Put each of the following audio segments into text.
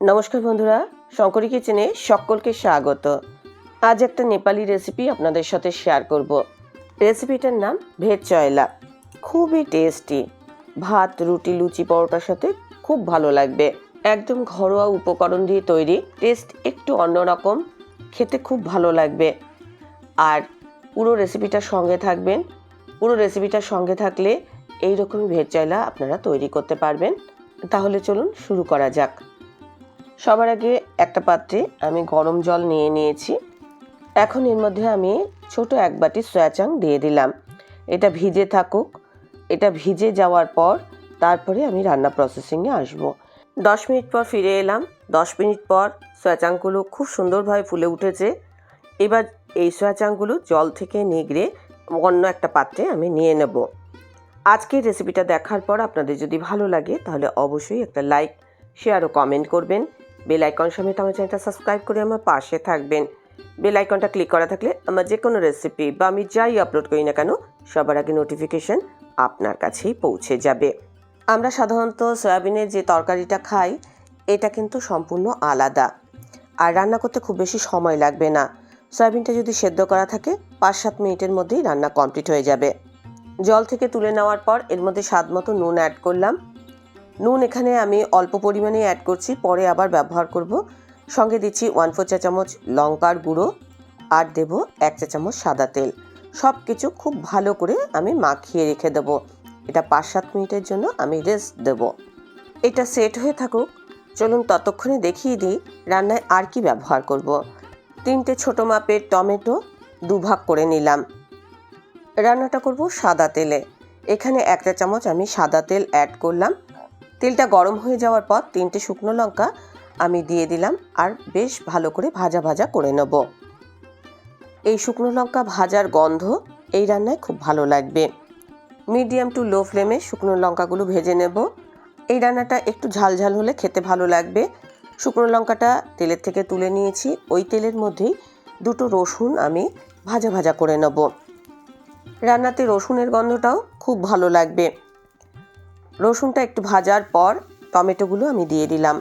নমস্কার বন্ধুরা, শঙ্করী কিচেনে সকলকে স্বাগত। আজ একটা নেপালি রেসিপি আপনাদের সাথে শেয়ার করব। রেসিপিটার নাম ভেজ চয়লা। খুবই টেস্টি ভাত, রুটি, লুচি, পরোটার সাথে খুব ভালো লাগবে। একদম ঘরোয়া উপকরণ দিয়ে তৈরি টেস্ট একটু অন্যরকম খেতে খুব ভালো লাগবে। আর পুরো রেসিপিটার সঙ্গে থাকবেন, পুরো রেসিপিটার সঙ্গে থাকলে এই রকমই ভেজ চয়লা আপনারা তৈরি করতে পারবেন। তাহলে চলুন শুরু করা যাক। সবার আগে একটা পাত্রে আমি গরম জল নিয়ে নিয়েছি। এখন এর মধ্যে আমি ছোট এক বাটি সয়াচাং দিয়ে দিলাম। এটা ভিজে থাকুক। এটা ভিজে যাওয়ার পর তারপরে আমি রান্না প্রসেসিংয়ে আসব। দশ মিনিট পর ফিরে এলাম। দশ মিনিট পর সয়াচাংগুলো খুব সুন্দরভাবে ফুলে উঠেছে। এবার এই সয়াচাংগুলো জল থেকে নিগড়ে অন্য একটা পাত্রে আমি নিয়ে নেব। আজকের রেসিপিটা দেখার পর আপনাদের যদি ভালো লাগে তাহলে অবশ্যই একটা লাইক শেয়ার ও কমেন্ট করবেন। বেল আইকন সমেত আমার চ্যানেলটা সাবস্ক্রাইব করে আমার পাশে থাকবেন। বেল আইকনটা ক্লিক করা থাকলে আমার যে কোনো রেসিপি বা আমি যাই আপলোড করি না কেন, সবার আগে নোটিফিকেশন আপনার কাছেই পৌঁছে যাবে। আমরা সাধারণত সয়াবিনের যে তরকারিটা খাই, এটা কিন্তু সম্পূর্ণ আলাদা। আর রান্না করতে খুব বেশি সময় লাগবে না। সয়াবিনটা যদি সেদ্ধ করা থাকে পাঁচ সাত মিনিটের মধ্যেই রান্না কমপ্লিট হয়ে যাবে। জল থেকে তুলে নেওয়ার পর এর মধ্যে স্বাদ মতো নুন অ্যাড করলাম। নুন এখানে আমি অল্প পরিমাণে অ্যাড করছি, পরে আবার ব্যবহার করব। সঙ্গে দিচ্ছি ওয়ান ফোর চা চামচ লঙ্কার গুঁড়ো, আর দেব এক চা চামচ সাদা তেল। সব কিছু খুব ভালো করে আমি মাখিয়ে রেখে দেবো। এটা পাঁচ সাত মিনিটের জন্য আমি রেস্ট দেব। এটা সেট হয়ে থাকুক। চলুন ততক্ষণে দেখিয়ে দিই রান্নায় আর কি ব্যবহার করব। তিনটে ছোটো মাপের টমেটো দুভাগ করে নিলাম। রান্নাটা করব সাদা তেলে। এখানে একটা চামচ আমি সাদা তেল অ্যাড করলাম। তেলটা গরম হয়ে যাওয়ার পর তিনটে শুকনো লঙ্কা আমি দিয়ে দিলাম আর বেশ ভালো করে ভাজা ভাজা করে নেব। এই শুকনো লঙ্কা ভাজার গন্ধ এই রান্নায় খুব ভালো লাগবে। মিডিয়াম টু লো ফ্লেমে শুকনো লঙ্কাগুলো ভেজে নেব। এই রান্নাটা একটু ঝাল ঝাল হলে খেতে ভালো লাগবে। শুকনো লঙ্কাটা তেলের থেকে তুলে নিয়েছি। ওই তেলের মধ্যেই দুটো রসুন আমি ভাজা ভাজা করে নেব। রান্নাতে রসুনের গন্ধটাও খুব ভালো লাগবে। রসুনটা একটু ভাজার পর টমেটোগুলো আমি দিয়ে দিলাম।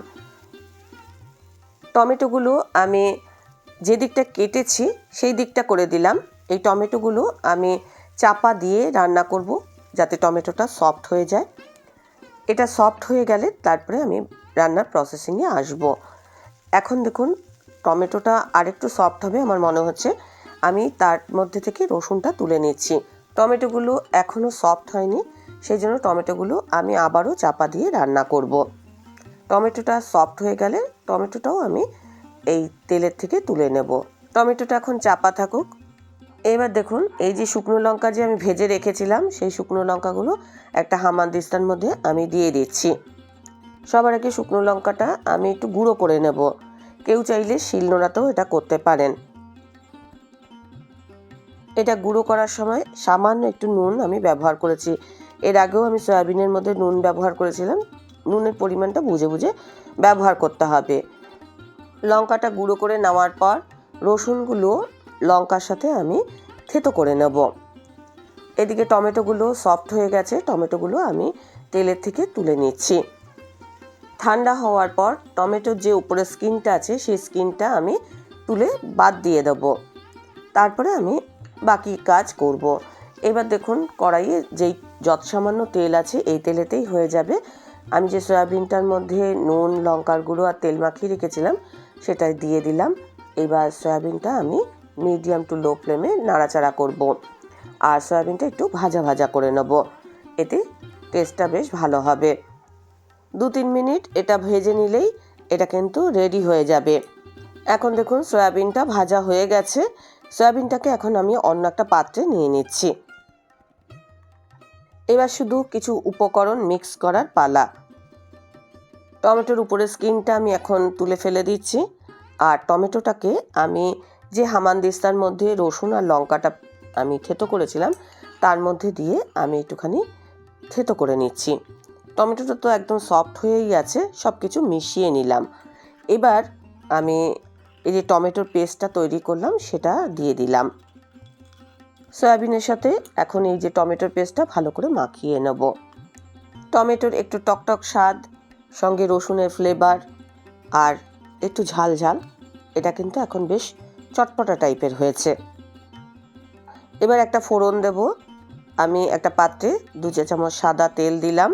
টমেটোগুলো আমি যে দিকটা কেটেছি সেই দিকটা করে দিলাম। এই টমেটোগুলো আমি চাপা দিয়ে রান্না করব যাতে টমেটোটা সফট হয়ে যায়। এটা সফট হয়ে গেলে তারপরে আমি রান্নার প্রসেসিংয়ে আসব। এখন দেখুন, টমেটোটা আরেকটু সফট হবে আমার মনে হচ্ছে। আমি তার মধ্যে থেকে রসুনটা তুলে নিচ্ছি। টমেটোগুলো এখনও সফট হয়নি। সেই জন্য টমেটোগুলো আমি আবারও চাপা দিয়ে রান্না করব। টমেটোটা সফট হয়ে গেলে টমেটোটাও আমি এই তেলের থেকে তুলে নেব। টমেটোটা এখন চাপা থাকুক। এবার দেখুন, এই যে শুকনো লঙ্কা যে আমি ভেজে রেখেছিলাম, সেই শুকনো লঙ্কাগুলো একটা হামান হামানদিস্তার মধ্যে আমি দিয়ে দিচ্ছি। সবার আগে শুকনো লঙ্কাটা আমি একটু গুঁড়ো করে নেব। কেউ চাইলে শিলনোড়াতেও এটা করতে পারেন। এটা গুঁড়ো করার সময় সামান্য একটু নুন আমি ব্যবহার করেছি। এর আগেও আমি সয়াবিনের মধ্যে নুন ব্যবহার করেছিলাম। নুনের পরিমাণটা বুঝে বুঝে ব্যবহার করতে হবে। লঙ্কাটা গুঁড়ো করে নেওয়ার পর রসুনগুলো লঙ্কার সাথে আমি থেতো করে নেব। এদিকে টমেটোগুলো সফট হয়ে গেছে, টমেটোগুলো আমি তেলের থেকে তুলে নিচ্ছি। ঠান্ডা হওয়ার পর টমেটোর যে উপরে স্কিনটা আছে, সেই স্কিনটা আমি তুলে বাদ দিয়ে দেব। তারপরে আমি বাকি কাজ করব। এবার দেখুন কড়াইয়ে যেই যত সামান্য তেল আছে এই তেলেতেই হয়ে যাবে। আমি যে সয়াবিনটার মধ্যে নুন, লঙ্কার গুঁড়ো আর তেল মাখিয়ে রেখেছিলাম, সেটাই দিয়ে দিলাম। এবার সয়াবিনটা আমি মিডিয়াম টু লো ফ্লেমে নাড়াচাড়া করব। আর সয়াবিনটা একটু ভাজা ভাজা করে নেব। এতে টেস্টটা বেশ ভালো হবে। দু তিন মিনিট এটা ভেজে নিলেই এটা কিন্তু রেডি হয়ে যাবে। এখন দেখুন সয়াবিনটা ভাজা হয়ে গেছে। সয়াবিনটাকে এখন আমি অন্য একটা পাত্রে নিয়ে নিচ্ছি। এবার শুধু কিছু উপকরণ মিক্স করার পালা। টমেটোর উপরে স্কিনটা আমি এখন তুলে ফেলে দিচ্ছি। আর টমেটোটাকে আমি যে হামানদিস্তার মধ্যে রসুন আর লঙ্কাটা আমি থেতো করেছিলাম, তার মধ্যে দিয়ে আমি একটুখানি থেতো করে নিচ্ছি। টমেটোটা তো একদম সফট হয়েই আছে সব কিছু মিশিয়ে নিলাম। এবার আমি এই যে টমেটোর পেস্টটা তৈরি করলাম, সেটা দিয়ে দিলাম। সয়াবিনের সাথে এখন এই যে টমেটোর পেস্টটা ভালো করে মাখিয়ে নেব। টমেটোর একটু টকটক স্বাদ, সঙ্গে রসুনের ফ্লেভার আর একটু ঝাল ঝাল, এটা কিন্তু এখন বেশ চটপটা টাইপের হয়েছে। এবার একটা ফোড়ন দেব। আমি একটা পাত্রে দু চা চামচ সাদা তেল দিলাম।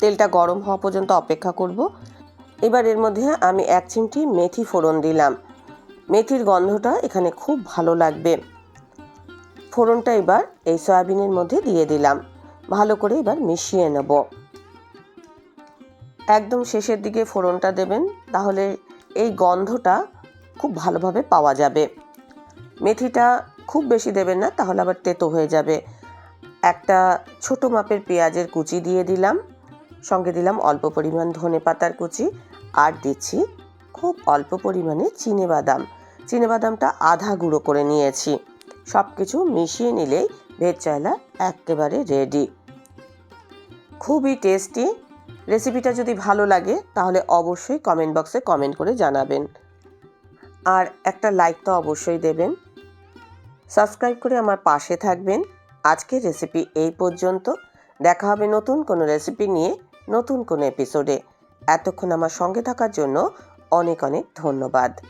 তেলটা গরম হওয়া পর্যন্ত অপেক্ষা করব। এবার এর মধ্যে আমি এক চিমটি মেথি ফোড়ন দিলাম। মেথির গন্ধটা এখানে খুব ভালো লাগবে। ফোড়নটা এবার এই সয়াবিনের মধ্যে দিয়ে দিলাম। ভালো করে এবার মিশিয়ে নেব। একদম শেষের দিকে ফোড়নটা দেবেন, তাহলে এই গন্ধটা খুব ভালোভাবে পাওয়া যাবে। মেথিটা খুব বেশি দেবেন না, তাহলে আবার তেতো হয়ে যাবে। একটা ছোট মাপের পেঁয়াজের কুচি দিয়ে দিলাম। সঙ্গে দিলাম অল্প পরিমাণ ধনে পাতার কুচি আর দিচ্ছি খুব অল্প পরিমাণে চিনে বাদাম। চিনে বাদামটা আধা গুঁড়ো করে নিয়েছি। সব কিছু মিশিয়ে নিলেই ভেজ চায়লা একেবারে রেডি খুবই টেস্টি রেসিপিটা যদি ভালো লাগে, তাহলে অবশ্যই কমেন্ট বক্সে কমেন্ট করে জানাবেন। আর একটা লাইক তো অবশ্যই দেবেন। সাবস্ক্রাইব করে আমার পাশে থাকবেন। আজকের রেসিপি এই পর্যন্ত। দেখা হবে নতুন কোনো রেসিপি নিয়ে, নতুন কোনো এপিসোডে এতক্ষণ আমার সঙ্গে থাকার জন্য অনেক অনেক ধন্যবাদ।